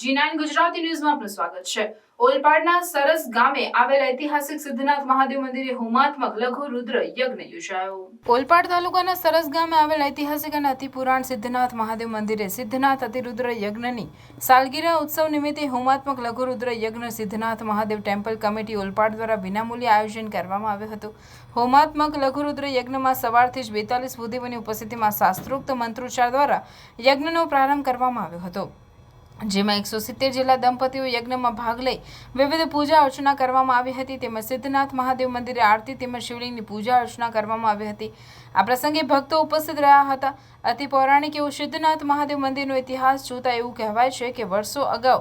જી nine Gujarati ન્યૂઝમાં આપનું સ્વાગત છે. ઓલપાડના સરસ ગામે આવેલ ઐતિહાસિક સિદ્ધનાથ મહાદેવ મંદિરે હોમાત્મક લઘુ રુદ્ર યજ્ઞ યોજાયો. ઓલપાડ તાલુકાના સરસ ગામે આવેલ ઐતિહાસિક અને અતિ પુરાણ સિદ્ધનાથ મહાદેવ મંદિરે સિદ્ધનાથ અતિરુદ્ર યજ્ઞની સાલગીરા ઉત્સવ નિમિત્તે હોમાત્મક લઘુ રુદ્ર યજ્ઞ સિદ્ધનાથ મહાદેવ ટેમ્પલ કમિટી ઓલપાડ દ્વારા વિનામૂલ્યે આયોજન કરવામાં આવ્યું હતું. હોમાત્મક લઘુ રુદ્ર યજ્ઞમાં સવારથી જ બેતાલીસ ભૂદેવોની ઉપસ્થિતિમાં શાસ્ત્રોક્ત મંત્રોચ્ચાર દ્વારા યજ્ઞનો પ્રારંભ કરવામાં આવ્યો હતો. જેમાં એકસો સિત્તેર જેટલા દંપતીઓ યજ્ઞમાં ભાગ લઈ વિવિધ પૂજા અર્ચના કરવામાં આવી હતી. તેમજ સિદ્ધનાથ મહાદેવ મંદિરે આરતી તેમજ શિવલિંગની પૂજા અર્ચના કરવામાં આવી હતી. આ પ્રસંગે ભક્તો ઉપસ્થિત રહ્યા હતા. અતિ પૌરાણિક એવું સિદ્ધનાથ મહાદેવ મંદિરનો ઇતિહાસ જોતા એવું કહેવાય છે કે વર્ષો અગાઉ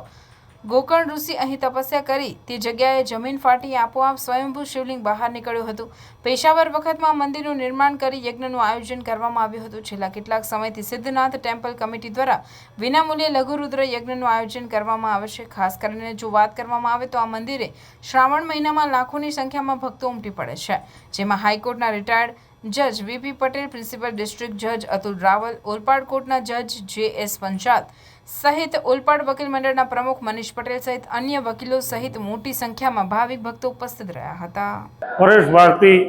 ગોકર્ણ ઋષિ અહીં તપસ્યા કરી તે જગ્યાએ જમીન ફાટી આપોઆપ સ્વયંભૂ શિવલિંગ બહાર નીકળ્યું હતું. પેશાવર વખતમાં મંદિરનું નિર્માણ કરી યજ્ઞનું આયોજન કરવામાં આવ્યું હતું. છેલ્લા કેટલાક સમયથી સિદ્ધનાથ ટેમ્પલ કમિટી દ્વારા વિનામૂલ્યે લઘુરુદ્ર યજ્ઞનું આયોજન કરવામાં આવે છે. ખાસ કરીને જો વાત કરવામાં આવે તો આ મંદિરે શ્રાવણ મહિનામાં લાખોની સંખ્યામાં ભક્તો ઉમટી પડે છે, જેમાં હાઈકોર્ટના રિટાયર્ડ જજ વીપી પટેલ, પ્રિન્સિપલ ડિસ્ટ્રિક્ટ જજ અતુલ રાવલ, ઓલપાડ કોર્ટના જજ જે એસ પંચાલ સહિત ઓલપાડ વકીલ મંડળના પ્રમુખ મનીષ પટેલ સહિત અન્ય વકીલો સહિત મોટી સંખ્યામાં ભાવિક ભક્તો ઉપસ્થિત રહ્યા હતા. પરેશ ભારતી,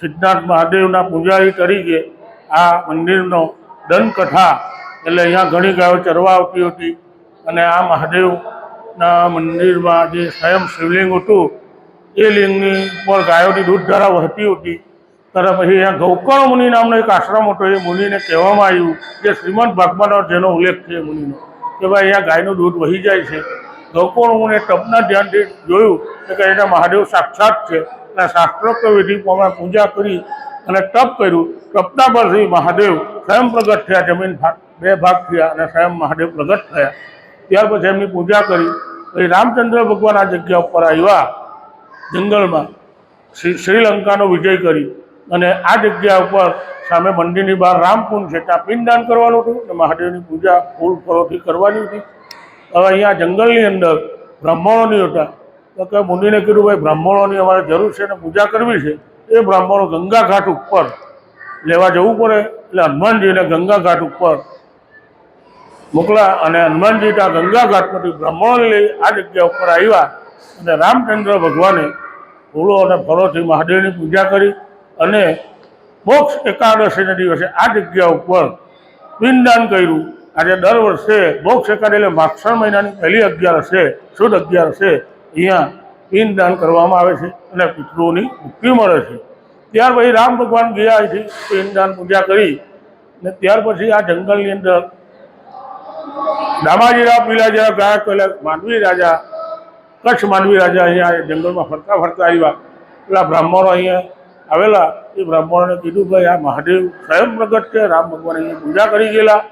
સિદ્ધાર્થ મહાદેવના પૂજારી તરીકે આ મંદિરનો દંતકથા એટલે અહીંયા ઘણી ગાયો ચરવા આવતી હતી અને આ મહાદેવના મંદિરમાં જે સ્વયં શિવલિંગ હતું, એ લિંગની ઉપર ગાયોની દૂધધારા વહેતી હતી. ત્યારે પછી અહીંયા ગૌકર્ણ મુનિ નામનો એક આશ્રમ હતો. એ મુનિને કહેવામાં આવ્યું કે શ્રીમદ ભાગવતનો જેનો ઉલ્લેખ છે મુનિનો, કે ભાઈ અહીંયા ગાયનું દૂધ વહી જાય છે. ગૌકર્ણ મુનિએ તપના ધ્યાનથી જોયું કે એને મહાદેવ સાક્ષાત છે. અને શાસ્ત્રોક્ત વિધિ પ્રમાણે પૂજા કરી અને તપ કર્યું. તપના પરથી મહાદેવ સ્વયં પ્રગટ થયા. જમીન બે ભાગ થયા અને સ્વયં મહાદેવ પ્રગટ થયા. ત્યાર પછી એમની પૂજા કરી. પછી રામચંદ્ર ભગવાન આ જગ્યા ઉપર આવ્યા જંગલમાં. શ્રી, શ્રીલંકાનો વિજય કરી. અને આ જગ્યા ઉપર સામે મંદિરની બહાર રામકુંડ છે, ત્યાં પિંડદાન કરવાનું હતું અને મહાદેવની પૂજા ફૂલ ફળોથી કરવાની હતી. હવે અહીંયા જંગલની અંદર બ્રાહ્મણોની હતા. તો કે મુનિને કીધું, ભાઈ, બ્રાહ્મણોની અમારે જરૂર છે અને પૂજા કરવી છે. એ બ્રાહ્મણો ગંગા ઘાટ ઉપર લેવા જવું પડે. એટલે હનુમાનજીને ગંગા ઘાટ ઉપર મોકલા અને હનુમાનજી ત્યાં ગંગા બ્રાહ્મણોને લઈ આ જગ્યા ઉપર આવ્યા અને રામચંદ્ર ભગવાને ફૂલો અને ફળોથી મહાદેવની પૂજા કરી. અને મોક્ષ એકાદશીના દિવસે આ જગ્યા ઉપર પિંડદાન કર્યું. આજે દર વર્ષે મોક્ષ એકાદશી એટલે માક્ષણ મહિનાની પહેલી અગિયારસે શુદ્ધ અગિયારસે અહીંયા પિંડદાન કરવામાં આવે છે અને પિતૃઓની મુક્તિ મળે છે. ત્યાર પછી રામ ભગવાન ગયા અહીંથી પિંડદાન પૂજા કરી ને ત્યાર પછી આ જંગલની અંદર દામાજીરાવ પીલાજીરાવ ગાયક એટલે માંડવી રાજા, કચ્છ માંડવી રાજા અહીંયા જંગલમાં ફરતા ફરતા આવ્યા. પેલા બ્રાહ્મણો અહીંયા આવેલા એ બ્રાહ્મણોને કીધું, ભાઈ, આ મહાદેવ સ્વયં પ્રગટ છે, રામ ભગવાન એની પૂજા કરી ગયેલા.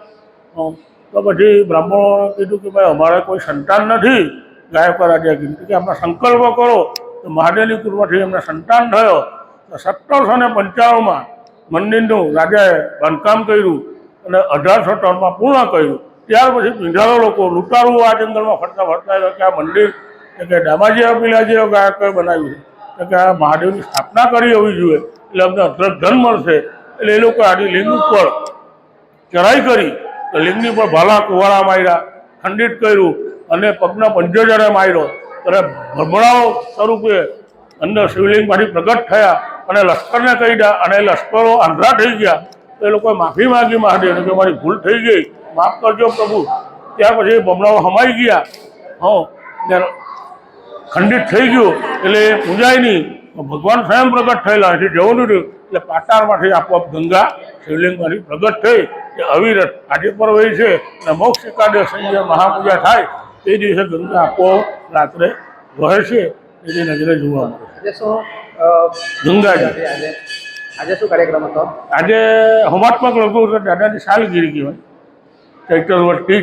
તો પછી બ્રાહ્મણોને કીધું કે, ભાઈ, અમારે કોઈ સંતાન નથી. ગાયકો રાજા કીધું કે આપણે સંકલ્પ કરો. તો મહાદેવની કૃપાથી એમને સંતાન થયો. તો સત્તરસો ને પંચાણુંમાં મંદિરનું રાજાએ બાંધકામ કર્યું અને અઢારસો ત્રણમાં પૂર્ણ કર્યું. ત્યાર પછી પીંઢારો લોકો લૂંટારું આ જંગલમાં ફરતા ફરતા કે આ મંદિર, કે દામાજીરાવ પીલાજીઓ ગાયકોએ બનાવ્યું એટલે કે આ મહાદેવની સ્થાપના કરી હોવી જોઈએ. એટલે અમને અદ્રક ધન મળશે. એટલે એ લોકો આડી લિંગ ઉપર ચઢાઈ કરી. તો લિંગની પર ભાલા કુવાળા માર્યા, ખંડિત કર્યું અને પગના પંજોજરે માર્યો. ત્યારે ભમરાઓ સ્વરૂપે અંદર શિવલિંગમાંથી પ્રગટ થયા અને લશ્કરને કહી દા અને લશ્કરો આંધ્રા થઈ ગયા. તો એ લોકોએ માફી માગી મહાદેવને કે મારી ભૂલ થઈ ગઈ. માફ કરજો પ્રભુ. ત્યાર પછી ભમરાઓ હમાઈ ગયા. હો ખંડિત થઈ ગયું એટલે પૂજાય નહીં ભગવાન સ્વયં પ્રગટ થયેલા છે. જવું નથી એટલે પાટારમાંથી આપોઆપ ગંગા શિવલિંગમાંથી પ્રગટ થઈ એ અવિરત આજે પર્વ છે અને મોક્ષ એકાદશી જે મહાપૂજા થાય તે દિવસે ગંગા આપોઆપ રાત્રે વહે છે એની નજરે જોવા મળે ગંગાજી. આજે શું કાર્યક્રમ હતો? આજે હોમાત્મક લઘુ દાદાની સાલગીરી કહેવાય. ચૈત્ર વર્ષથી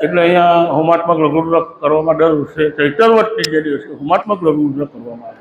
એટલે અહીંયા હોમાત્મક લઘુ કરવામાં દર વર્ષે ચૈતર વર્ષથી જે દિવસે હોમાત્મક લઘુ કરવામાં આવે.